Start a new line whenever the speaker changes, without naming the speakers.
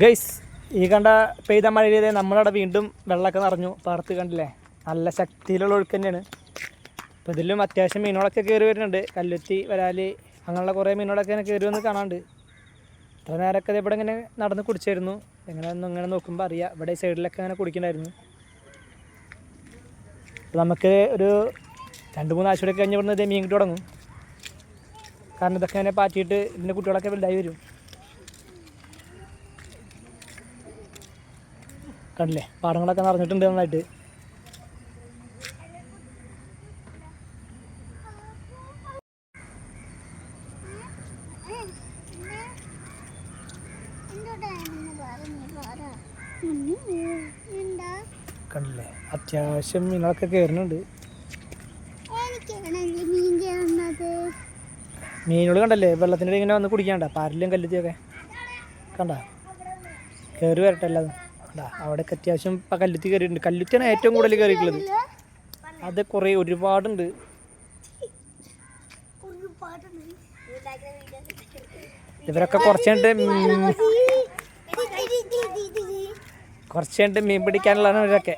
Guys ഈ കണ്ട പെയ്ത മഴയിലെ നമ്മളവിടെ വീണ്ടും വെള്ളമൊക്കെ നിറഞ്ഞു. പാർത്ത് കണ്ടില്ലേ? നല്ല ശക്തിയിലുള്ള ഒഴുക്ക് തന്നെയാണ്. അപ്പോൾ ഇതിലും അത്യാവശ്യം മീനുകളൊക്കെ കയറി വരുന്നുണ്ട്. കല്ലുത്തി വരാൽ അങ്ങനെയുള്ള കുറേ മീനുകളൊക്കെ ഇങ്ങനെ കയറി വന്ന് കാണാണ്ട് ഇത്ര നേരമൊക്കെ ഇവിടെ ഇങ്ങനെ നടന്ന് കുടിച്ചായിരുന്നു. ഇങ്ങനെ ഒന്ന് ഇങ്ങനെ നോക്കുമ്പോൾ അറിയാം. ഇവിടെ സൈഡിലൊക്കെ അങ്ങനെ കുടിക്കണ്ടായിരുന്നു. നമുക്ക് ഒരു രണ്ട് മൂന്ന് ആഴ്ചയൊക്കെ കഴിഞ്ഞ് ഇവിടുന്ന് ഇതേ മീൻ തുടങ്ങും. കാരണം ഇതൊക്കെ ഇങ്ങനെ പാറ്റിയിട്ട് ഇതിന്റെ കുട്ടികളൊക്കെ വലുതായി വരും. കണ്ടില്ലേ പാടങ്ങളൊക്കെ നിറഞ്ഞിട്ടുണ്ട് നന്നായിട്ട് കണ്ടില്ലേ? അത്യാവശ്യം മീനുകളൊക്കെ കയറുന്നുണ്ട് മീനുകൾ കണ്ടല്ലേ? വെള്ളത്തിന്റെ ഇങ്ങനെ വന്ന് കുടിക്കാണ്ട പാരലും കല്ലുത്തിയൊക്കെ. കണ്ട? കയറി വരട്ടെ എല്ലാതും. അവിടെയൊക്കെ അത്യാവശ്യം ഇപ്പം കല്ലുത്തി കയറിയിട്ടുണ്ട്. കല്ലുത്തിയാണ് ഏറ്റവും കൂടുതൽ കയറിയിട്ടുള്ളത്. അത് കുറേ ഒരുപാടുണ്ട്. ഇവരൊക്കെ കുറച്ച് കഴിഞ്ഞിട്ട് മീൻ പിടിക്കാനുള്ളതാണ് ഇവരൊക്കെ.